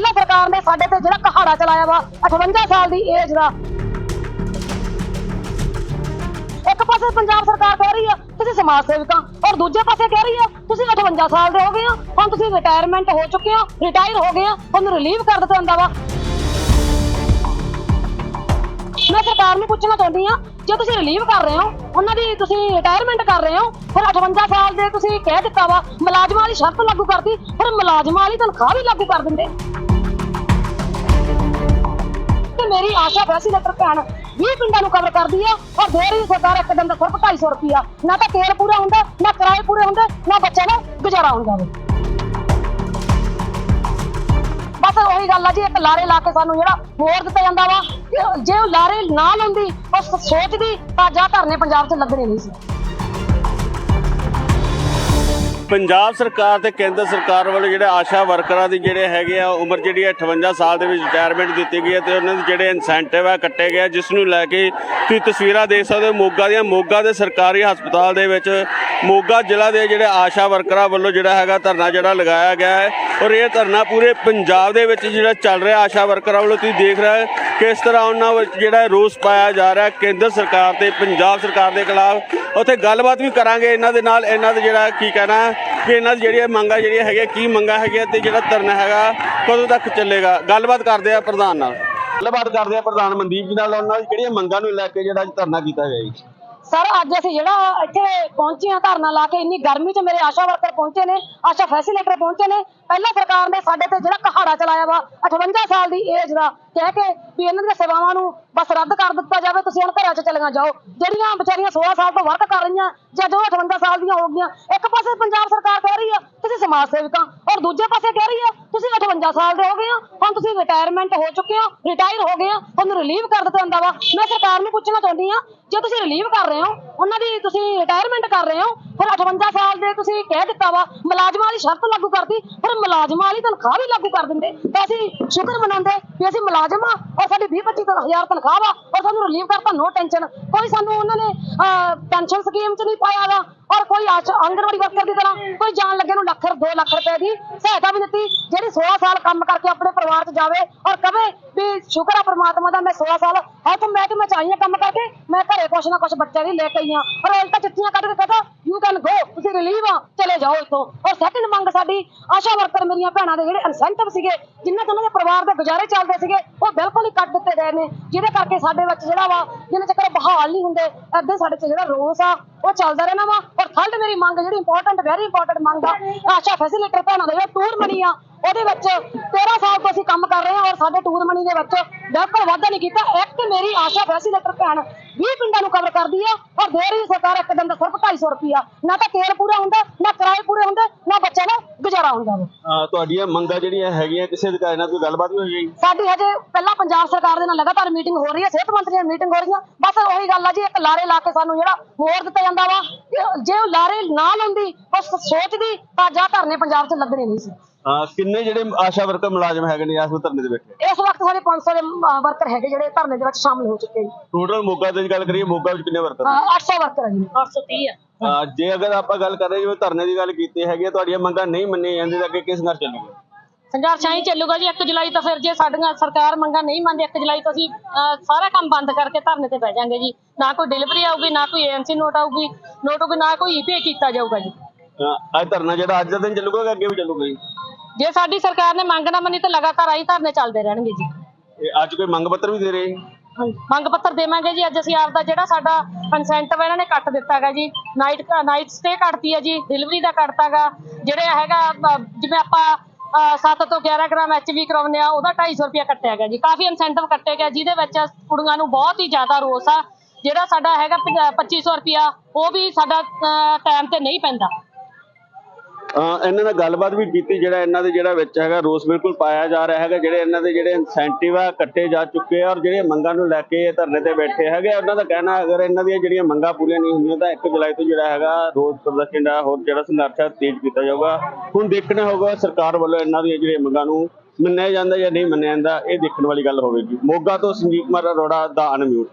ਪਹਿਲਾਂ ਸਰਕਾਰ ਨੇ ਸਾਡੇ ਤੇ ਜਿਹੜਾ ਕਹਾੜਾ ਚਲਾਇਆ ਵਾ 58 ਸਾਲ ਦੀ ਏਜ ਦਾ। ਇੱਕ ਪਾਸੇ ਪੰਜਾਬ ਸਰਕਾਰ ਕਹਿ ਰਹੀ ਆ, ਤੁਸੀਂ ਸਮਾਜ ਸੇਵਕਾਂ ਔਰ ਦੂਜੇ ਪਾਸੇ ਕਹਿ ਰਹੀ ਆ, ਤੁਸੀਂ 58 ਸਾਲ ਦੇ ਹੋ ਗਏ ਆ, ਹੁਣ ਤੁਸੀਂ ਰਿਟਾਇਰਮੈਂਟ ਹੋ ਚੁੱਕੇ ਹੋ ਰਿਟਾਇਰ ਹੋ ਗਏ ਆ, ਤੁਹਾਨੂੰ ਰਿਲੀਵ ਕਰ ਦਿੱਤਾ ਜਾਂਦਾ ਵਾ। ਮੈਂ ਸਰਕਾਰ ਨੂੰ ਪੁੱਛਣਾ ਚਾਹੁੰਦੀ ਆ, ਜੇ ਤੁਸੀਂ ਰਿਲੀਵ ਕਰ ਰਹੇ ਹੋ, ਉਹਨਾਂ ਦੀ ਤੁਸੀਂ ਰਿਟਾਇਰਮੈਂਟ ਕਰ ਰਹੇ ਹੋ, ਫਿਰ 58 ਸਾਲ ਦੇ ਤੁਸੀਂ ਕਹਿ ਦਿੱਤਾ ਵਾ, ਮੁਲਾਜ਼ਮਾਂ ਵਾਲੀ ਸ਼ਰਤ ਲਾਗੂ ਕਰਦੀ ਫਿਰ ਮੁਲਾਜ਼ਮਾਂ ਵਾਲੀ ਤਨਖਾਹ ਵੀ ਲਾਗੂ ਕਰ ਦਿੰਦੇ। ਤੇ ਮੇਰੀ ਆਸ਼ਾ ਫੈਸੀ ਲੈਟਰ ਭੈਣ 20 ਪਿੰਡਾਂ ਨੂੰ ਕਵਰ ਕਰਦੀ ਆ ਔਰ ਦੇ ਰਹੀ ਸਰਕਾਰ ਇੱਕ ਦਿਨ ਦਾ ਸਿਰਫ 250 ਰੁਪਿਆ ਨਾ ਤਾਂ ਤੇਲ ਪੂਰਾ ਹੁੰਦਾ, ਨਾ ਕਿਰਾਏ ਪੂਰੇ ਹੁੰਦੇ, ਨਾ ਬੱਚਿਆਂ ਦਾ ਗੁਜ਼ਾਰਾ ਹੁੰਦਾ ਵੇ। ਬਸ ਉਹੀ ਗੱਲ ਆ ਜੀ, ਇੱਕ ਲਾਰੇ ਲਾ ਕੇ ਸਾਨੂੰ ਜਿਹੜਾ ਮੋੜ ਦਿੱਤਾ ਜਾਂਦਾ ਵਾ, ਜੇ ਉਹ ਲਾਰੇ ਨਾ ਲਾਉਂਦੀ ਉਸ ਸੋਚਦੀ, ਤਾਂ ਜਾਂ ਧਰਨੇ ਪੰਜਾਬ 'ਚ ਲੱਗਣੇ ਨਹੀਂ ਸੀ। ਪੰਜਾਬ ਸਰਕਾਰ ਤੇ ਕੇਂਦਰ ਸਰਕਾਰ ਵੱਲੋਂ ਜਿਹੜੇ ਆਸ਼ਾ ਵਰਕਰਾਂ ਦੀ ਜਿਹੜੇ ਹੈਗੇ ਆ, ਉਮਰ ਜਿਹੜੀ ਹੈ 58 ਸਾਲ ਦੇ ਵਿੱਚ ਰਿਟਾਇਰਮੈਂਟ ਦਿੱਤੀ ਗਈ ਹੈ ਤੇ ਉਹਨਾਂ ਦੇ ਜਿਹੜੇ ਇਨਸੈਂਟਿਵ ਆ ਕੱਟੇ ਗਏ ਜਿਸ ਨੂੰ ਲੈ ਕੇ ਤੁਸੀਂ ਤਸਵੀਰਾਂ ਦੇਖ ਸਕਦੇ ਹੋ, ਮੋਗਾ ਦੀਆਂ, ਮੋਗਾ ਦੇ ਸਰਕਾਰੀ ਹਸਪਤਾਲ ਦੇ ਵਿੱਚ ਮੋਗਾ ਜ਼ਿਲ੍ਹਾ ਦੇ ਜਿਹੜੇ ਆਸ਼ਾ ਵਰਕਰਾਂ ਵੱਲੋਂ ਜਿਹੜਾ ਹੈਗਾ ਧਰਨਾ ਜਿਹੜਾ ਲਗਾਇਆ ਗਿਆ ਹੈ ਔਰ ਇਹ ਧਰਨਾ ਪੂਰੇ ਪੰਜਾਬ ਦੇ ਵਿੱਚ ਜਿਹੜਾ ਚੱਲ ਰਿਹਾ, ਆਸ਼ਾ ਵਰਕਰਾਂ ਵੱਲੋਂ ਤੁਸੀਂ ਦੇਖ ਰਹੇ ਹੋ ਕਿਸ ਤਰ੍ਹਾਂ ਉਹਨਾਂ ਵਿੱਚ ਜਿਹੜਾ ਰੋਸ ਪਾਇਆ ਜਾ ਰਿਹਾ ਕੇਂਦਰ ਸਰਕਾਰ ਤੇ ਪੰਜਾਬ ਸਰਕਾਰ ਦੇ ਖਿਲਾਫ ਉੱਥੇ ਗੱਲਬਾਤ ਵੀ ਕਰਾਂਗੇ ਇਹਨਾਂ ਦੇ ਨਾਲ ਇਹਨਾਂ ਦੇ ਜਿਹੜਾ ਕੀ ਕਹਿਣਾ ਹੈ ਕਿ ਇਹਨਾਂ ਦੀ ਜਿਹੜੀਆਂ ਮੰਗਾਂ ਜਿਹੜੀਆਂ ਹੈਗੀਆਂ ਕੀ ਮੰਗਾਂ ਹੈਗੀਆਂ ਤੇ ਜਿਹੜਾ ਧਰਨਾ ਹੈਗਾ ਕਦੋਂ ਤੱਕ ਚੱਲੇਗਾ? ਗੱਲਬਾਤ ਕਰਦੇ ਆ ਪ੍ਰਧਾਨ ਨਾਲ। ਗੱਲਬਾਤ ਕਰਦੇ ਆ ਪ੍ਰਧਾਨ ਮਨਦੀਪ ਜੀ ਨਾਲ ਉਹਨਾਂ ਦੀ ਕਿਹੜੀਆਂ ਮੰਗਾਂ ਨੂੰ ਲੈ ਕੇ ਜਿਹੜਾ ਅੱਜ ਧਰਨਾ ਕੀਤਾ ਗਿਆ ਜੀ? ਸਰ ਅੱਜ ਅਸੀਂ ਜਿਹੜਾ ਇੱਥੇ ਪਹੁੰਚੇ ਹਾਂ ਧਰਨਾ ਲਾ ਕੇ ਇੰਨੀ ਗਰਮੀ 'ਚ ਮੇਰੇ ਆਸ਼ਾ ਵਰਕਰ ਪਹੁੰਚੇ ਨੇ ਆਸ਼ਾ ਫੈਸੀਲੇਟਰ ਪਹੁੰਚੇ ਨੇ। ਪਹਿਲਾਂ ਸਰਕਾਰ ਨੇ ਸਾਡੇ ਤੇ ਜਿਹੜਾ ਕਹਾੜਾ ਚਲਾਇਆ ਵਾ 58 ਸਾਲ ਦੀ ਏਜ ਦਾ ਕਹਿ ਕੇ ਵੀ ਇਹਨਾਂ ਦੀਆਂ ਸੇਵਾਵਾਂ ਨੂੰ ਬਸ ਰੱਦ ਕਰ ਦਿੱਤਾ ਜਾਵੇ, ਤੁਸੀਂ ਹੁਣ ਘਰਾਂ 'ਚ ਚਲੀਆਂ ਜਾਓ। ਜਿਹੜੀਆਂ ਵਿਚਾਰੀਆਂ 16 ਸਾਲ ਤੋਂ ਵਰਕ ਕਰ ਰਹੀਆਂ ਜਾਂ ਜੋ 58 ਸਾਲ ਦੀਆਂ ਹੋ ਗਈਆਂ, ਇੱਕ ਪਾਸੇ ਪੰਜਾਬ ਸਰਕਾਰ ਕਹਿ ਰਹੀ ਆ, ਤੁਸੀਂ ਸਮਾਜ ਸੇਵਕਾਂ, ਔਰ ਦੂਜੇ ਪਾਸੇ ਕਹਿ ਰਹੀ ਆ, ਤੁਸੀਂ 58 ਸਾਲ ਦੇ ਹੋ ਗਏ ਹੋ ਹੁਣ ਤੁਸੀਂ ਰਿਟਾਇਰਮੈਂਟ ਹੋ ਚੁੱਕੇ ਹੋ ਰਿਟਾਇਰ ਹੋ ਗਏ ਆ ਤੁਹਾਨੂੰ ਰਿਲੀਵ ਕਰ ਦਿੱਤਾ ਜਾਂਦਾ ਵਾ। ਮੈਂ ਸਰਕਾਰ ਨੂੰ ਪੁੱਛਣਾ ਚਾਹੁੰਦੀ ਆ, ਜੇ ਤੁਸੀਂ ਰਿਲੀਵ ਕਰ ਰਹੇ ਹੋ, ਉਹਨਾਂ ਦੀ ਤੁਸੀਂ ਰਿਟਾਇਰਮੈਂਟ ਕਰ ਰਹੇ ਹੋ ਫਿਰ 58 ਸਾਲ ਦੇ ਤੁਸੀਂ ਕਹਿ ਦਿੱਤਾ ਵਾ, ਮੁਲਾਜ਼ਮਾਂ ਵਾਲੀ ਸ਼ਰਤ ਲਾਗੂ ਕਰਦੀ ਫਿਰ ਮੁਲਾਜ਼ਮਾਂ ਵਾਲੀ ਤਨਖਾਹ ਵੀ ਲਾਗੂ ਕਰ ਦਿੰਦੇ। ਤਾਂ ਅਸੀਂ ਸ਼ੁਕਰ ਮਨਾਉਂਦੇ ਵੀ ਅਸੀਂ ਮੁਲਾਜ਼ਮ ਆ, ਔਰ ਸਾਡੀ 20 25 ਹਜ਼ਾਰ ਤਨਖਾਹ ਵਾ, ਔਰ ਸਾਨੂੰ ਰਿਲੀਵ ਕਰਤਾ ਨੋ ਟੈਨਸ਼ਨ ਕੋਈ ਸਾਨੂੰ ਉਹਨਾਂ ਨੇ ਪੈਨਸ਼ਨ ਸਕੀਮ 'ਚ ਨਹੀਂ ਪਾਇਆ ਵਾ ਔਰ ਕੋਈ ਆਸ਼- ਆਂਗਣਵਾੜੀ ਵਰਕਰ ਦੀ ਤਰ੍ਹਾਂ ਕੋਈ ਜਾਣ ਲੱਗੇ ਨੂੰ ਲੱਖ 2 ਲੱਖ ਰੁਪਏ ਦੀ ਸਹਾਇਤਾ ਵੀ ਦਿੱਤੀ, ਜਿਹੜੀ 16 ਸਾਲ ਕੰਮ ਕਰਕੇ ਆਪਣੇ ਪਰਿਵਾਰ 'ਚ ਜਾਵੇ ਔਰ ਕਵੇ ਵੀ ਸ਼ੁਕਰ ਆ ਪ੍ਰਮਾਤਮਾ ਦਾ ਮੈਂ 16 ਸਾਲ ਹੈਲਥ ਮਹਿਕਮੇ 'ਚ ਆਈ ਹਾਂ ਕੰਮ ਕਰਕੇ, ਮੈਂ ਘਰੇ ਕੁਛ ਨਾ ਕੁਛ ਬੱਚਿਆਂ ਵੀ ਲੈ ਕੇ ਆਈ ਹਾਂ। ਔਰ ਉਲਟਾ ਚਿੱਠੀਆਂ ਕੱਢ ਕੇ ਕਹਤਾ ਯੂ ਕੈਨ ਗੋ ਤੁਸੀਂ ਰਿਲੀਵ ਆ ਚਲੇ ਜਾਓ ਇੱਥੋਂ। ਔਰ ਸੈਕਿੰਡ ਮੰਗ ਸਾਡੀ ਆਸ਼ਾ ਵਰਕਰ ਮੇਰੀਆਂ ਭੈਣਾਂ ਦੇ ਜਿਹੜੇ ਇਨਸੈਂਟਿਵ ਸੀਗੇ, ਜਿਨ੍ਹਾਂ ਤੋਂ ਉਹਨਾਂ ਦੇ ਪਰਿਵਾਰ ਦੇ ਗੁਜ਼ਾਰੇ ਚੱਲਦੇ ਸੀਗੇ, ਉਹ ਬਿਲਕੁਲ ਹੀ ਕੱਟ ਦਿੱਤੇ ਗਏ ਨੇ। ਜਿਹਦੇ ਕਰਕੇ ਸਾਡੇ ਵਿੱਚ ਜਿਹੜਾ ਵਾ ਜਿੰਨੇ ਚੱਕਰ ਬਹਾਲ ਨਹੀਂ ਹੁੰਦੇ, ਏਦਾਂ ਸਾਡੇ 'ਚ ਜਿਹੜਾ ਰੋਸ ਆ ਉਹ ਚੱਲਦਾ ਰਹਿਣਾ ਵਾ। ਔਰ ਥਰਡ ਮੇਰੀ ਮੰਗ, ਜਿਹੜੀ ਇੰਪੋਰਟੈਂਟ ਵੈਰੀ ਇੰਪੋਰਟੈਂਟ ਮੰਗ ਆ। ਆਸ਼ਾ ਫੈਸਿਲਿਟੇਟਰ ਭੈਣਾਂ ਦਾ ਜਿਹੜਾ ਟੂਰ ਮਨੀ ਆ। ਉਹਦੇ ਵਿੱਚ 13 ਸਾਲ ਤੋਂ ਅਸੀਂ ਕੰਮ ਕਰ ਰਹੇ ਹਾਂ ਔਰ ਸਾਡੇ ਟੂਰ ਮਨੀ ਦੇ ਵਿੱਚ ਬਿਲਕੁਲ ਵਾਧਾ ਨਹੀਂ ਕੀਤਾ। ਇੱਕ ਮੇਰੀ ਆਸ਼ਾ ਫੈਸਿਲਿਟੇਟਰ ਭੈਣ 20 ਪਿੰਡਾਂ ਨੂੰ ਕਵਰ ਕਰਦੀ ਆ ਔਰ ਦੇ ਰਹੀ ਸਰਕਾਰ ਇੱਕ ਦਿਨ ਦਾ ਸਿਰਫ 250 ਰੁਪਿਆ ਨਾ ਤਾਂ ਤੇਲ ਪੂਰਾ ਹੁੰਦਾ ਨਾ ਕਿਰਾਏ ਪੂਰੇ ਹੁੰਦੇ ਨਾ ਬੱਚਿਆਂ ਦਾ ਗੁਜ਼ਾਰਾ ਹੁੰਦਾ ਵਾ ਅਹ ਤੁਹਾਡੀਆਂ ਮੰਗਾਂ ਜਿਹੜੀਆਂ ਹੈਗੀਆਂ ਕਿਸੇ ਅਧਿਕਾਰੀ ਨਾਲ ਕੋਈ ਗੱਲਬਾਤ ਵੀ ਹੋਈ ਹੈ ਜੀ? ਸਾਡੀ ਹਜੇ ਪਹਿਲਾਂ ਪੰਜਾਬ ਸਰਕਾਰ ਦੇ ਨਾਲ ਲਗਾਤਾਰ ਮੀਟਿੰਗ ਹੋ ਰਹੀ ਹੈ ਸਿਹਤ ਮੰਤਰੀ ਨਾਲ ਮੀਟਿੰਗ ਹੋ ਰਹੀ ਹੈ। ਬਸ ਉਹੀ ਗੱਲ ਆ ਜੀ ਇੱਕ ਲਾਰੇ ਲਾ ਕੇ ਸਾਨੂੰ ਜਿਹੜਾ ਮੋੜ ਦਿੱਤਾ ਜਾਂਦਾ ਵਾ ਕਿ ਜੇ ਉਹ ਲਾਰੇ ਨਾ ਲਾਉਂਦੀ ਉਸ ਸੋਚਦੀ ਤਾਂ ਜਾਂ ਧਰਨੇ ਪੰਜਾਬ 'ਚ ਲੱਗਣੇ ਨਹੀਂ ਸੀ। ਅਹ ਕਿੰਨੇ ਜਿਹੜੇ ਆਸ਼ਾ ਵਰਕਰ ਮੁਲਾਜ਼ਮ ਹੈਗੇ ਨੇ ਇਸ ਧਰਨੇ ਦੇ ਬੈਠੇ ਇਸ ਵਕਤ ਸਾਡੇ 500 ਦੇ ਵਰਕਰ ਹੈਗੇ ਜਿਹੜੇ ਧਰਨੇ ਦੇ ਵਿੱਚ ਸ਼ਾਮਲ ਹੋ ਚੁੱਕੇ ਜੀ। ਟੋਟਲ ਮੋਗਾ ਦੀ ਗੱਲ ਕਰੀਏ ਮੋਗਾ ਵਿੱਚ ਕਿੰਨੇ ਵਰਕਰ ਨੇ? ਅਹ 800 ਵਰਕਰ ਹੈ ਜੀ। 830 ਆ। ਅਹ ਜੇ ਅਗਰ ਆਪਾਂ ਗੱਲ ਕਰ ਰਹੇ ਜਿਵੇਂ ਧਰਨੇ ਦੀ ਗੱਲ ਕੀਤੀ ਹੈਗੀ ਹੈ, ਤੁਹਾਡੀਆਂ ਮੰਗਾਂ ਨਹੀਂ ਮੰਨੀਆਂ ਜਾਂਦੀਆਂ ਤਾਂ ਅੱਗੇ ਕਿਸ ਸੰਘਰਸ਼ ਚੱਲੂਗਾ? ਸੰਘਰਸ਼ ਐਂ ਹੀ ਚੱਲੂਗਾ ਜੀ 1 ਜੁਲਾਈ ਤੋਂ ਫਿਰ ਜੇ ਸਾਡੀਆਂ ਸਰਕਾਰ ਮੰਗਾਂ ਨਹੀਂ ਮੰਨਦੀ 1 ਜੁਲਾਈ ਤੋਂ ਅਸੀਂ ਅਹ, ਸਾਰਾ ਕੰਮ ਬੰਦ ਕਰਕੇ ਧਰਨੇ ਤੇ ਬਹਿ ਜਾਾਂਗੇ ਜੀ। ਨਾ ਕੋਈ ਡਿਲੀਵਰੀ ਆਊਗੀ ਨਾ ਕੋਈ ਏਐਮਸੀ ਨੋਟ ਆਊਗੀ ਨੋਟ ਆਊਗੀ ਨਾ ਕੋਈ ਈਪੀਏ ਕੀਤਾ ਜਾਊਗਾ ਜੀ। ਅੱਜ ਧਰਨਾ ਜਿਹੜਾ ਅੱਜ ਦਾ ਦਿਨ ਚੱਲੂਗਾ ਕਿ ਅੱਗੇ ਵੀ ਚੱਲੂਗਾ ਜੀ? ਜੇ ਸਾਡੀ ਸਰਕਾਰ ਨੇ ਮੰਗ ਨਾ ਮੰਨੀ ਤਾਂ ਲਗਾਤਾਰ ਆਈ ਧਰਨੇ ਚੱਲਦੇ ਰਹਿਣਗੇ ਜੀ। ਇਹ ਅੱਜ ਕੋਈ ਮੰਗ ਪੱਤਰ ਵੀ ਦੇ ਰਹੇ। ਮੰਗ ਪੱਤਰ ਦੇਵਾਂਗੇ ਜੀ। ਅੱਜ ਅਸੀਂ ਆਪਦਾ ਜਿਹੜਾ ਸਾਡਾ ਇਨਸੈਂਟਿਵ ਇਹਨਾਂ ਨੇ ਕੱਟ ਦਿੱਤਾ ਹੈਗਾ ਜੀ। ਨਾਈਟ ਨਾਈਟ ਸਟੇ ਕੱਟਤੀ ਹੈ ਜੀ। ਡਿਲੀਵਰੀ ਦਾ ਕੱਟਤਾਗਾ ਜਿਹੜੇ ਹੈਗਾ ਜਿਵੇਂ ਆਪਾਂ 7 ਤੋਂ 11 ਗ੍ਰਾਮ ਐਚਵੀ ਕਰਾਉਂਦੇ ਆ ਉਹਦਾ 250 ਰੁਪਇਆ ਕੱਟਿਆ ਗਿਆ ਜੀ। ਕਾਫੀ ਇਨਸੈਂਟਿਵ ਕੱਟੇ ਗਿਆ ਜਿਹਦੇ ਵਿੱਚ ਕੁੜੀਆਂ ਨੂੰ ਬਹੁਤ ਹੀ ਜ਼ਿਆਦਾ ਰੋਸ ਆ। ਜਿਹੜਾ ਸਾਡਾ ਹੈਗਾ ਪੰਜ- 2500 ਰੁਪਇਆ ਉਹ ਵੀ ਸਾਡਾ ਟਾਈਮ ਤੇ ਨਹੀਂ ਪੈਂਦਾ। ਇਹਨਾਂ ਨਾਲ ਗੱਲਬਾਤ ਵੀ ਕੀਤੀ, ਜਿਹੜਾ ਇਹਨਾਂ ਦੇ ਜਿਹੜਾ ਵਿੱਚ ਹੈਗਾ ਰੋਸ ਬਿਲਕੁਲ ਪਾਇਆ ਜਾ ਰਿਹਾ ਹੈਗਾ, ਜਿਹੜੇ ਇਹਨਾਂ ਦੇ ਜਿਹੜੇ ਇਨਸੈਂਟਿਵ ਆ ਕੱਟੇ ਜਾ ਚੁੱਕੇ ਆ ਔਰ ਜਿਹੜੀਆਂ ਮੰਗਾਂ ਨੂੰ ਲੈ ਕੇ ਇਹ ਧਰਨੇ ਤੇ ਬੈਠੇ ਹੈਗੇ ਉਹਨਾਂ ਦਾ ਕਹਿਣਾ ਅਗਰ ਇਹਨਾਂ ਦੀਆਂ ਜਿਹੜੀਆਂ ਮੰਗਾਂ ਪੂਰੀਆਂ ਨਹੀਂ ਹੁੰਦੀਆਂ ਤਾਂ 1 ਜੁਲਾਈ ਤੋਂ ਜਿਹੜਾ ਹੈਗਾ ਰੋਸ ਪ੍ਰਦਰਸ਼ਨ ਦਾ ਹੋਰ ਜਿਹੜਾ ਸੰਘਰਸ਼ ਹੈ ਤੇਜ਼ ਕੀਤਾ ਜਾਊਗਾ। ਹੁਣ ਦੇਖਣਾ ਹੋਊਗਾ ਸਰਕਾਰ ਵੱਲੋਂ ਇਹਨਾਂ ਦੀਆਂ ਜਿਹੜੀਆਂ ਮੰਗਾਂ ਨੂੰ ਮੰਨਿਆ ਜਾਂਦਾ ਜਾਂ ਨਹੀਂ ਮੰਨਿਆ ਜਾਂਦਾ, ਇਹ ਦੇਖਣ ਵਾਲੀ ਗੱਲ ਹੋਵੇਗੀ। ਮੋਗਾ ਤੋਂ ਸੰਜੀਵ ਕੁਮਾਰ ਅਰੋੜਾ, ਦਾ ਅਨਮਿਊਟ।